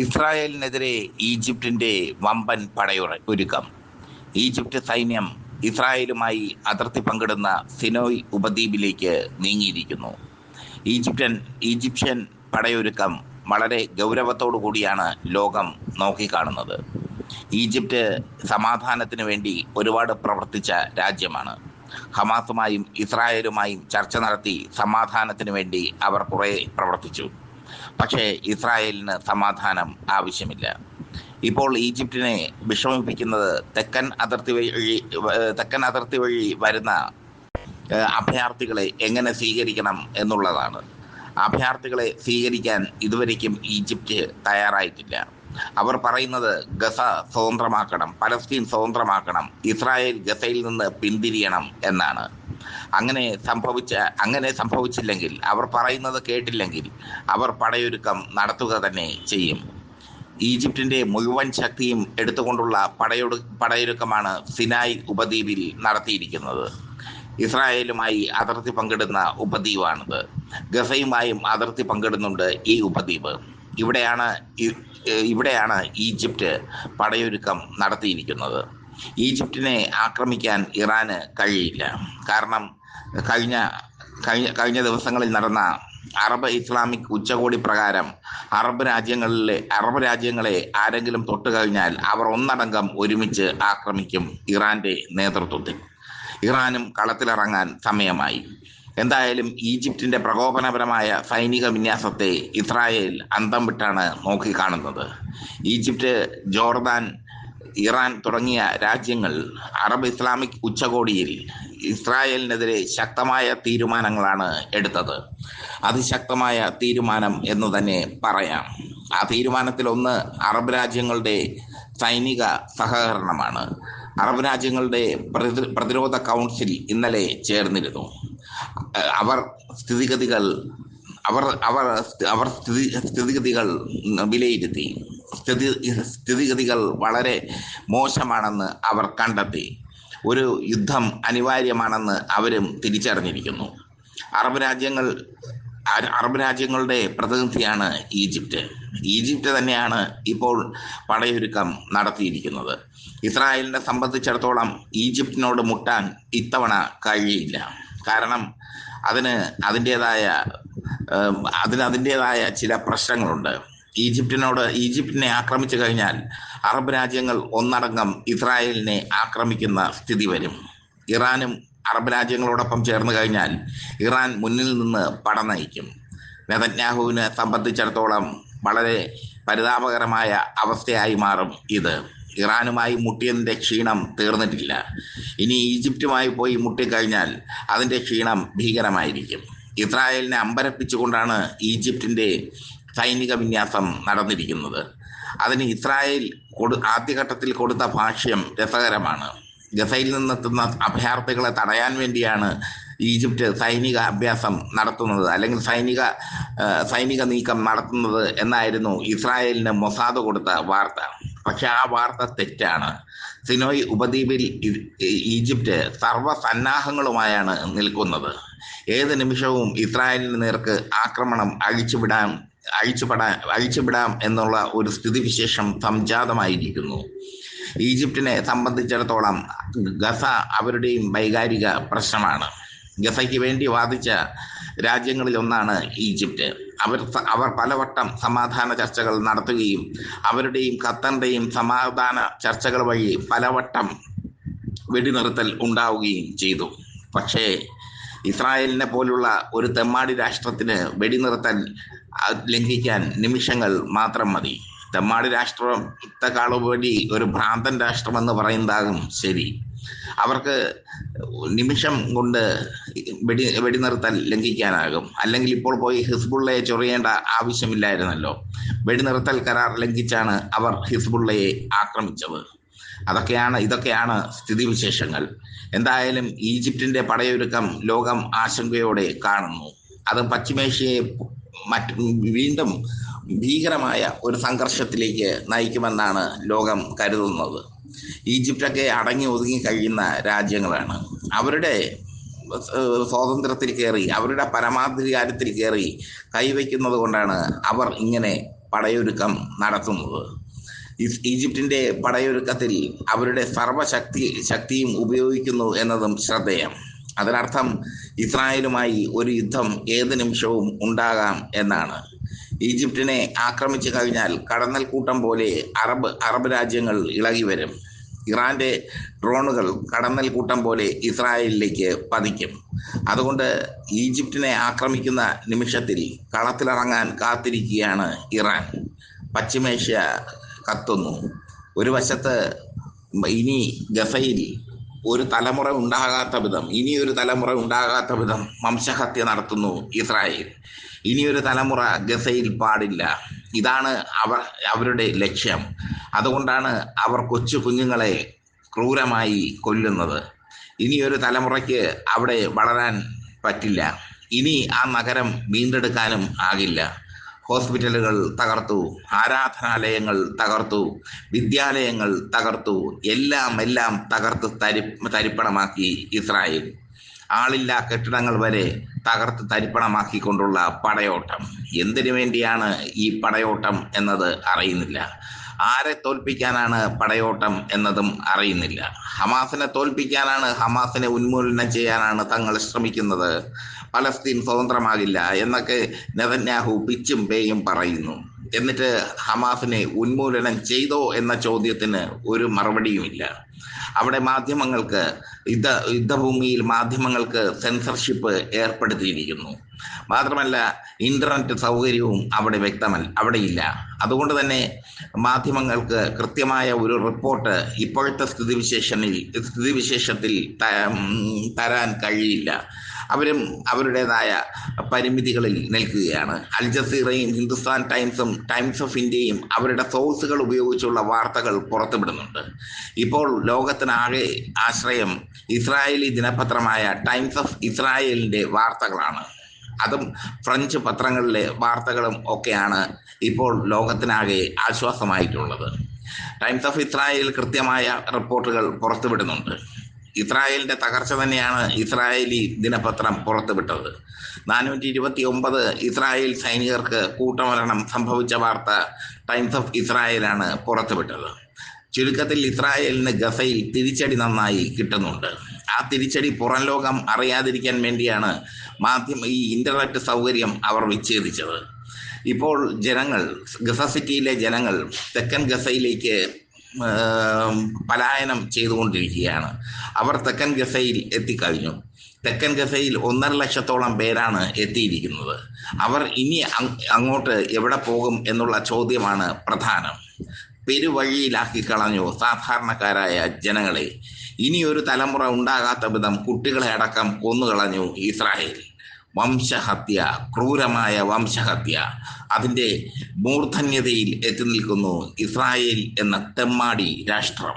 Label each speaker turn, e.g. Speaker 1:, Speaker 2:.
Speaker 1: ഇസ്രായേലിനെതിരെ ഈജിപ്തിന്റെ വമ്പൻ പടയുറ ഒരുക്കം. ഈജിപ്ത് സൈന്യം ഇസ്രായേലുമായി അതിർത്തി പങ്കിടുന്ന സിനോയ് ഉപദ്വീപിലേക്ക് നീങ്ങിയിരിക്കുന്നു. ഈജിപ്ഷ്യൻ ഈജിപ്ഷ്യൻ പടയൊരുക്കം വളരെ ഗൗരവത്തോടു കൂടിയാണ് ലോകം നോക്കിക്കാണുന്നത്. ഈജിപ്റ്റ് സമാധാനത്തിന് വേണ്ടി ഒരുപാട് പ്രവർത്തിച്ച രാജ്യമാണ്. ഹമാസുമായും ഇസ്രായേലുമായും ചർച്ച നടത്തി സമാധാനത്തിന് വേണ്ടി അവർ കുറേ പ്രവർത്തിച്ചു. പക്ഷേ ഇസ്രായേലിന് സമാധാനം ആവശ്യമില്ല. ഇപ്പോൾ ഈജിപ്തിനെ വിഷമിപ്പിക്കുന്നത് തെക്കൻ അതിർത്തി വഴി തെക്കൻ അതിർത്തി വഴി വരുന്ന അഭയാർത്ഥികളെ എങ്ങനെ സ്വീകരിക്കണം എന്നുള്ളതാണ്. അഭയാർത്ഥികളെ സ്വീകരിക്കാൻ ഇതുവരേക്കും ഈജിപ്റ്റ് തയ്യാറായിട്ടില്ല. അവർ പറയുന്നത് ഗസ സ്വതന്ത്രമാക്കണം പലസ്തീൻ സ്വതന്ത്രമാക്കണം ഇസ്രായേൽ ഗസയിൽ നിന്ന് പിന്തിരിയണം എന്നാണ്. അങ്ങനെ സംഭവിച്ച അങ്ങനെ സംഭവിച്ചില്ലെങ്കിൽ അവർ പറയുന്നത് കേട്ടില്ലെങ്കിൽ അവർ പടയൊരുക്കം നടത്തുക തന്നെ ചെയ്യും. ഈജിപ്തിന്റെ മുഴുവൻ ശക്തിയും എടുത്തുകൊണ്ടുള്ള പടയൊടു പടയൊരുക്കമാണ് സിനായ് ഉപദ്വീപിൽ നടത്തിയിരിക്കുന്നത്. ഇസ്രായേലുമായി അതിർത്തി പങ്കിടുന്ന ഉപദ്വീപാണിത്. ഗസയുമായും അതിർത്തി പങ്കിടുന്നുണ്ട് ഈ ഉപദ്വീപ്. ഇവിടെയാണ് ഇവിടെയാണ് ഈജിപ്റ്റ് പടയൊരുക്കം നടത്തിയിരിക്കുന്നത്. ഈജിപ്തിനെ ആക്രമിക്കാൻ ഇറാന് കഴിയില്ല. കാരണം കഴിഞ്ഞ കഴിഞ്ഞ കഴിഞ്ഞ ദിവസങ്ങളിൽ നടന്ന അറബ് ഇസ്ലാമിക് ഉച്ചകോടി പ്രകാരം അറബ് രാജ്യങ്ങളിലെ അറബ് രാജ്യങ്ങളെ ആരെങ്കിലും തൊട്ടു കഴിഞ്ഞാൽ അവർ ഒന്നടങ്കം ഒരുമിച്ച് ആക്രമിക്കും ഇറാന്റെ നേതൃത്വത്തിൽ. ഇറാനും കളത്തിലിറങ്ങാൻ സമയമായി. എന്തായാലും ഈജിപ്തിന്റെ പ്രകോപനപരമായ സൈനിക വിന്യാസത്തെ ഇസ്രായേൽ അന്തം വിട്ടാണ് നോക്കിക്കാണുന്നത്. ഈജിപ്ത് ജോർദാൻ ഇറാൻ തുടങ്ങിയ രാജ്യങ്ങൾ അറബ് ഇസ്ലാമിക് ഉച്ചകോടിയിൽ ഇസ്രായേലിനെതിരെ ശക്തമായ തീരുമാനങ്ങളാണ് എടുത്തത്. അതിശക്തമായ തീരുമാനം എന്ന് തന്നെ പറയാം. ആ തീരുമാനത്തിൽ ഒന്ന് അറബ് രാജ്യങ്ങളുടെ സൈനിക സഹകരണമാണ്. അറബ് രാജ്യങ്ങളുടെ പ്രതിരോധ കൗൺസിൽ ഇന്നലെ ചേർന്നിരുന്നു. അവർ സ്ഥിതിഗതികൾ അവർ അവർ അവർ സ്ഥിതി സ്ഥിതിഗതികൾ വിലയിരുത്തി. സ്ഥിതി സ്ഥിതിഗതികൾ വളരെ മോശമാണെന്ന് അവർ കണ്ടെത്തി. ഒരു യുദ്ധം അനിവാര്യമാണെന്ന് അവരും തിരിച്ചറിഞ്ഞിരിക്കുന്നു. അറബ് രാജ്യങ്ങൾ അറബ് രാജ്യങ്ങളുടെ പ്രതിനിധിയാണ് ഈജിപ്റ്റ്. ഈജിപ്റ്റ് തന്നെയാണ് ഇപ്പോൾ പടയൊരുക്കം നടത്തിയിരിക്കുന്നത്. ഇസ്രായേലിനെ സംബന്ധിച്ചിടത്തോളം ഈജിപ്റ്റിനോട് മുട്ടാൻ ഇത്തവണ കഴിയില്ല. കാരണം അതിന് അതിന്റേതായ അതിന് അതിന്റേതായ ചില പ്രശ്നങ്ങളുണ്ട്. ഈജിപ്തിനോട് ഈജിപ്തിനെ ആക്രമിച്ചു കഴിഞ്ഞാൽ അറബ് രാജ്യങ്ങൾ ഒന്നടങ്കം ഇസ്രായേലിനെ ആക്രമിക്കുന്ന സ്ഥിതി വരും. ഇറാനും അറബ് രാജ്യങ്ങളോടൊപ്പം ചേർന്ന് കഴിഞ്ഞാൽ ഇറാൻ മുന്നിൽ നിന്ന് പട നയിക്കും. നെതന്യാഹുവിനെ സംബന്ധിച്ചിടത്തോളം വളരെ പരിതാപകരമായ അവസ്ഥയായി മാറും ഇത്. ഇറാനുമായി മുട്ടിയതിന്റെ ക്ഷീണം തീർന്നിട്ടില്ല. ഇനി ഈജിപ്തുമായി പോയി മുട്ടിക്കഴിഞ്ഞാൽ അതിന്റെ ക്ഷീണം ഭീകരമായിരിക്കും. ഇസ്രായേലിനെ അമ്പരപ്പിച്ചുകൊണ്ടാണ് ഈജിപ്തിന്റെ സൈനിക വിന്യാസം നടന്നിരിക്കുന്നത്. അതിന് ഇസ്രായേൽ കൊടു ആദ്യഘട്ടത്തിൽ കൊടുത്ത ഭാഷ്യം രസകരമാണ്. ഗസയിൽ നിന്നെത്തുന്ന അഭയാർത്ഥികളെ തടയാൻ വേണ്ടിയാണ് ഈജിപ്റ്റ് സൈനിക അഭ്യാസം നടത്തുന്നത്. അല്ലെങ്കിൽ സൈനിക സൈനിക നീക്കം നടത്തുന്നത് എന്നായിരുന്നു ഇസ്രായേലിന് മൊസാദ് കൊടുത്ത വാർത്ത. പക്ഷെ ആ വാർത്ത തെറ്റാണ്. സിനോയ് ഉപദ്വീപിൽ ഈജിപ്റ്റ് സർവസന്നാഹങ്ങളുമായാണ് നിൽക്കുന്നത്. ഏത് നിമിഷവും ഇസ്രായേലിന് നേർക്ക് ആക്രമണം അഴിച്ചുവിടാൻ അഴിച്ചുപെടാൻ അഴിച്ചുവിടാം എന്നുള്ള ഒരു സ്ഥിതിവിശേഷം സംജാതമായിരിക്കുന്നു. ഈജിപ്തിനെ സംബന്ധിച്ചിടത്തോളം ഗസ അവരുടെയും വൈകാരിക പ്രശ്നമാണ്. ഗസയ്ക്ക് വേണ്ടി വാദിച്ച രാജ്യങ്ങളിൽ ഒന്നാണ് ഈജിപ്റ്റ്. അവർ അവർ പലവട്ടം സമാധാന ചർച്ചകൾ നടത്തുകയും അവരുടെയും ഖത്തറിന്റെയും സമാധാന ചർച്ചകൾ വഴി പലവട്ടം വെടിനിർത്തൽ ഉണ്ടാവുകയും ചെയ്തു. പക്ഷേ ഇസ്രായേലിനെ പോലുള്ള ഒരു തെമ്മാടി രാഷ്ട്രത്തിന് വെടിനിർത്താൻ ലംഘിക്കാൻ നിമിഷങ്ങൾ മാത്രം മതി. തെമ്മാടി രാഷ്ട്രത്തെക്കാളുപരി ഒരു ഭ്രാന്തൻ രാഷ്ട്രമെന്ന് പറയുന്നതാകും ശരി. അവർക്ക് നിമിഷം കൊണ്ട് വെടി വെടിനിർത്തൽ ലംഘിക്കാനാകും. അല്ലെങ്കിൽ ഇപ്പോൾ പോയി ഹിസ്ബുള്ളയെ ചൊറിയേണ്ട ആവശ്യമില്ലായിരുന്നല്ലോ. വെടിനിർത്തൽ കരാർ ലംഘിച്ചാണ് അവർ ഹിസ്ബുള്ളയെ ആക്രമിച്ചത്. അതൊക്കെയാണ് ഇതൊക്കെയാണ് സ്ഥിതിവിശേഷങ്ങൾ. എന്തായാലും ഈജിപ്തിന്റെ പടയൊരുക്കം ലോകം ആശങ്കയോടെ കാണുന്നു. അത് പശ്ചിമേഷ്യയെ മറ്റ് വീണ്ടും ഭീകരമായ ഒരു സംഘർഷത്തിലേക്ക് നയിക്കുമെന്നാണ് ലോകം കരുതുന്നത്. ഈജിപ്റ്റൊക്കെ അടങ്ങി ഒതുങ്ങി കഴിയുന്ന രാജ്യങ്ങളാണ്. അവരുടെ സ്വാതന്ത്ര്യത്തിൽ കയറി അവരുടെ പരമാധികാരത്തിൽ കയറി കൈവയ്ക്കുന്നത് കൊണ്ടാണ് അവർ ഇങ്ങനെ പടയൊരുക്കം നടത്തുന്നത്. ഈജിപ്തിന്റെ പടയൊരുക്കത്തിൽ അവരുടെ സർവശക്തി ശക്തിയും ഉപയോഗിക്കുന്നു എന്നതും ശ്രദ്ധേയം. അതിനർത്ഥം ഇസ്രായേലുമായി ഒരു യുദ്ധം ഏത് നിമിഷവും ഉണ്ടാകാം എന്നാണ്. ഈജിപ്തിനെ ആക്രമിച്ചു കഴിഞ്ഞാൽ കടന്നൽ കൂട്ടം പോലെ അറബ് അറബ് രാജ്യങ്ങൾ ഇളകി വരും. ഇറാന്റെ ഡ്രോണുകൾ കടന്നൽ കൂട്ടം പോലെ ഇസ്രായേലിലേക്ക് പതിക്കും. അതുകൊണ്ട് ഈജിപ്തിനെ ആക്രമിക്കുന്ന നിമിഷത്തിൽ കളത്തിലിറങ്ങാൻ കാത്തിരിക്കുകയാണ് ഇറാൻ. പശ്ചിമേഷ്യ കത്തുന്നു. ഒരു വശത്ത് ഇനി ഗഫയിൽ ഒരു തലമുറ ഉണ്ടാകാത്ത വിധം ഇനി ഒരു തലമുറ ഉണ്ടാകാത്ത വിധം വംശഹത്യ നടത്തുന്നു ഇസ്രായേൽ. ഇനി ഒരു തലമുറ ഗസയിൽ പാടില്ല. ഇതാണ് അവർ അവരുടെ ലക്ഷ്യം. അതുകൊണ്ടാണ് അവർ കൊച്ചു കുഞ്ഞുങ്ങളെ ക്രൂരമായി കൊല്ലുന്നത്. ഇനി ഒരു തലമുറയ്ക്ക് അവിടെ വളരാൻ പറ്റില്ല. ഇനി ആ നഗരം വീണ്ടെടുക്കാനും ആകില്ല. ഹോസ്പിറ്റലുകൾ തകർത്തു ആരാധനാലയങ്ങൾ തകർത്തു വിദ്യാലയങ്ങൾ തകർത്തു എല്ലാം എല്ലാം തകർത്ത് തരി തരിപ്പണമാക്കി ഇസ്രായേൽ. ആളില്ലാ കെട്ടിടങ്ങൾ വരെ തകർത്ത് തരിപ്പണമാക്കിക്കൊണ്ടുള്ള പടയോട്ടം. എന്തിനു വേണ്ടിയാണ് ഈ പടയോട്ടം എന്നത് അറിയുന്നില്ല. ആരെ തോൽപ്പിക്കാനാണ് പടയോട്ടം എന്നതും അറിയുന്നില്ല. ഹമാസിനെ തോൽപ്പിക്കാനാണ് ഹമാസിനെ ഉന്മൂലനം ചെയ്യാനാണ് തങ്ങൾ ശ്രമിക്കുന്നത്. പലസ്തീൻ സ്വതന്ത്രമാകില്ല എന്നൊക്കെ നെതന്യാഹു പിച്ചും പേയും പറയുന്നു. എന്നിട്ട് ഹമാസിനെ ഉന്മൂലനം ചെയ്തോ എന്ന ചോദ്യത്തിന് ഒരു മറുപടിയുമില്ല. അവിടെ മാധ്യമങ്ങൾക്ക് യുദ്ധ യുദ്ധഭൂമിയിൽ മാധ്യമങ്ങൾക്ക് സെൻസർഷിപ്പ് ഏർപ്പെടുത്തിയിരിക്കുന്നു. മാത്രമല്ല ഇന്റർനെറ്റ് സൗകര്യവും അവിടെ വ്യക്തമല്ല അവിടെയില്ല. അതുകൊണ്ട് തന്നെ മാധ്യമങ്ങൾക്ക് കൃത്യമായ ഒരു റിപ്പോർട്ട് ഇപ്പോഴത്തെ സ്ഥിതിവിശേഷനിൽ സ്ഥിതിവിശേഷത്തിൽ തരാൻ കഴിയില്ല. അവരും അവരുടേതായ പരിമിതികളിൽ നിൽക്കുകയാണ്. അൽ ജസീറയും ഹിന്ദുസ്ഥാൻ ടൈംസും ടൈംസ് ഓഫ് ഇന്ത്യയും അവരുടെ സോഴ്സുകൾ ഉപയോഗിച്ചുള്ള വാർത്തകൾ പുറത്തുവിടുന്നുണ്ട്. ഇപ്പോൾ ലോകത്തിനാകെ ആശ്രയം ഇസ്രായേലി ദിനപത്രമായ ടൈംസ് ഓഫ് ഇസ്രായേലിന്റെ വാർത്തകളാണ്. അതും ഫ്രഞ്ച് പത്രങ്ങളിലെ വാർത്തകളും ഒക്കെയാണ് ഇപ്പോൾ ലോകത്തിനാകെ ആശ്വാസമായിട്ടുള്ളത്. ടൈംസ് ഓഫ് ഇസ്രായേൽ കൃത്യമായ റിപ്പോർട്ടുകൾ പുറത്തുവിടുന്നുണ്ട്. ഇസ്രായേലിന്റെ തകർച്ച തന്നെയാണ് ഇസ്രായേലി ദിനപത്രം പുറത്തുവിട്ടത്. നാനൂറ്റി ഇരുപത്തി ഒമ്പത് ഇസ്രായേൽ സൈനികർക്ക് കൂട്ടമരണം സംഭവിച്ച വാർത്ത ടൈംസ് ഓഫ് ഇസ്രായേലാണ് പുറത്തുവിട്ടത്. ചുരുക്കത്തിൽ ഇസ്രായേലിന് ഗസയിൽ തിരിച്ചടി നന്നായി കിട്ടുന്നുണ്ട്. ആ തിരിച്ചടി പുറം ലോകം അറിയാതിരിക്കാൻ വേണ്ടിയാണ് മാധ്യമ ഈ ഇന്റർനെറ്റ് സൗകര്യം അവർ വിച്ഛേദിച്ചത്. ഇപ്പോൾ ജനങ്ങൾ ഗസ സിറ്റിയിലെ ജനങ്ങൾ തെക്കൻ ഗസയിലേക്ക് പലായനം ചെയ്തുകൊണ്ടിരിക്കുകയാണ്. അവർ തെക്കൻ ഗസയിൽ എത്തിക്കഴിഞ്ഞു. തെക്കൻ ഗസയിൽ ഒന്നര ലക്ഷത്തോളം പേരാണ് എത്തിയിരിക്കുന്നത്. അവർ ഇനി അങ്ങോട്ട് എവിടെ പോകും എന്നുള്ള ചോദ്യമാണ് പ്രധാനം. പെരുവഴിയിലാക്കി കളഞ്ഞു സാധാരണക്കാരായ ജനങ്ങളെ. ഒരു തലമുറ ഉണ്ടാകാത്ത വിധം കുട്ടികളെ അടക്കം കൊന്നുകളഞ്ഞു ഇസ്രായേൽ. വംശഹത്യ ക്രൂരമായ വംശഹത്യ. അതിന്റെ മൂർധന്യതയിൽ എത്തി നിൽക്കുന്നു ഇസ്രായേൽ എന്ന തെമ്മാടി രാഷ്ട്രം.